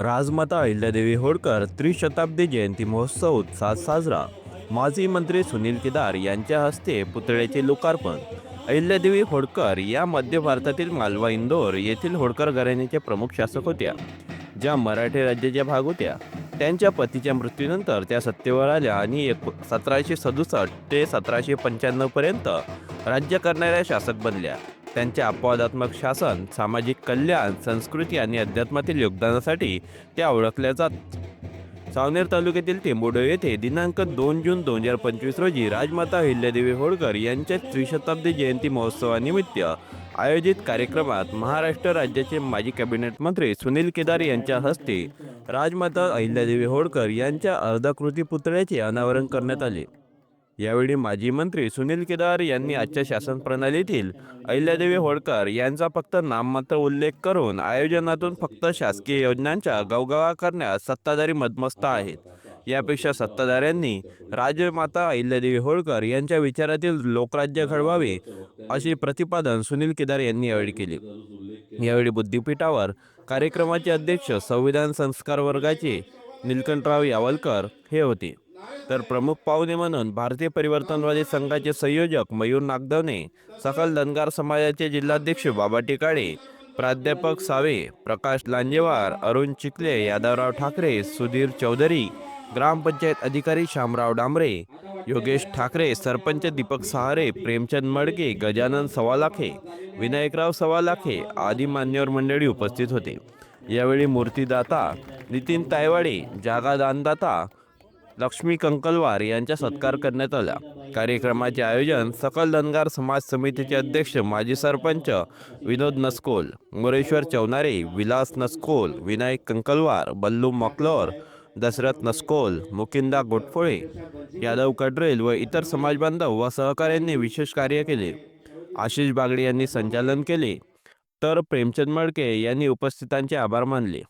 राजमाता अहिल्यादेवी होळकर त्रिशताब्दी जयंती महोत्सव उत्साहात साजरा. माजी मंत्री सुनील केदार यांच्या हस्ते पुतळ्याचे लोकार्पण. अहिल्यादेवी होळकर या मध्य भारतातील मालवा इंदोर येथील होळकर घराण्याच्या प्रमुख शासक होत्या. ज्या मराठी राज्याच्या भाग होत्या. त्यांच्या पतीच्या मृत्यूनंतर त्या सत्तेवर आल्या आणि एक सतराशे सदुसष्ट ते सतराशे पंच्याण्णवपर्यंत राज्य करणाऱ्या शासक बनल्या. त्यांचे अपवादात्मक शासन सामाजिक कल्याण संस्कृती आणि अध्यात्मातील योगदानासाठी त्या ओळखल्या जात. सावनेर तालुक्यातील टेंबोडो येथे दिनांक दोन जून दोन हजार पंचवीस रोजी राजमाता अहिल्यादेवी होळकर यांच्या त्रिशताब्दी जयंती महोत्सवानिमित्त आयोजित कार्यक्रमात महाराष्ट्र राज्याचे माजी कॅबिनेट मंत्री सुनील केदार यांच्या हस्ते राजमाता अहिल्यादेवी होळकर यांच्या अर्धाकृती पुतळ्याचे अनावरण करण्यात आले. यावेळी माजी मंत्री सुनील केदार यांनी आजच्या शासन प्रणालीतील अहिल्यादेवी होळकर यांचा फक्त नाममात्र उल्लेख करून आयोजनातून फक्त शासकीय योजनांच्या गवगवा करण्यास सत्ताधारी मदमस्त आहेत. यापेक्षा सत्ताधाऱ्यांनी राजमाता अहिल्यादेवी होळकर यांच्या विचारातील लोकराज्य घडवावे असे प्रतिपादन सुनील केदार यांनी यावेळी केले. यावेळी बुद्धिपीठावर कार्यक्रमाचे अध्यक्ष संविधान संस्कार वर्गाचे निलकंठराव यावलकर हे होते. तर प्रमुख पाहुणे म्हणून भारतीय परिवर्तनवादी संघाचे संयोजक मयूर नागदवने सकल धनगार समाजाचे जिल्हाध्यक्ष बाबा टिकाळे प्राध्यापक सावे प्रकाश लांजेवार अरुण चिखले यादवराव ठाकरे सुधीर चौधरी ग्रामपंचायत अधिकारी शामराव डांबरे योगेश ठाकरे सरपंच दीपक सहारे प्रेमचंद मडके गजानन सवालाखे विनायकराव सवालाखे आदी मान्यवर मंडळी उपस्थित होते. यावेळी मूर्तीदाता नितीन तायवाडे जागा दानदाता लक्ष्मी कंकलवार यांचा सत्कार करण्यात आला. कार्यक्रमाचे आयोजन सकल धनगार समाज समितीचे अध्यक्ष माजी सरपंच विनोद नस्कोल मोरेश्वर चौनारे विलास नस्कोल विनायक कंकलवार बल्लू मकलोर दशरथ नस्कोल मुकिंदा गोटफोळे यादव कडरेल व इतर समाजबांधव व सहकाऱ्यांनी विशेष कार्य केले. आशिष बागडे यांनी संचालन केले. तर प्रेमचंद मडके यांनी उपस्थितांचे आभार मानले.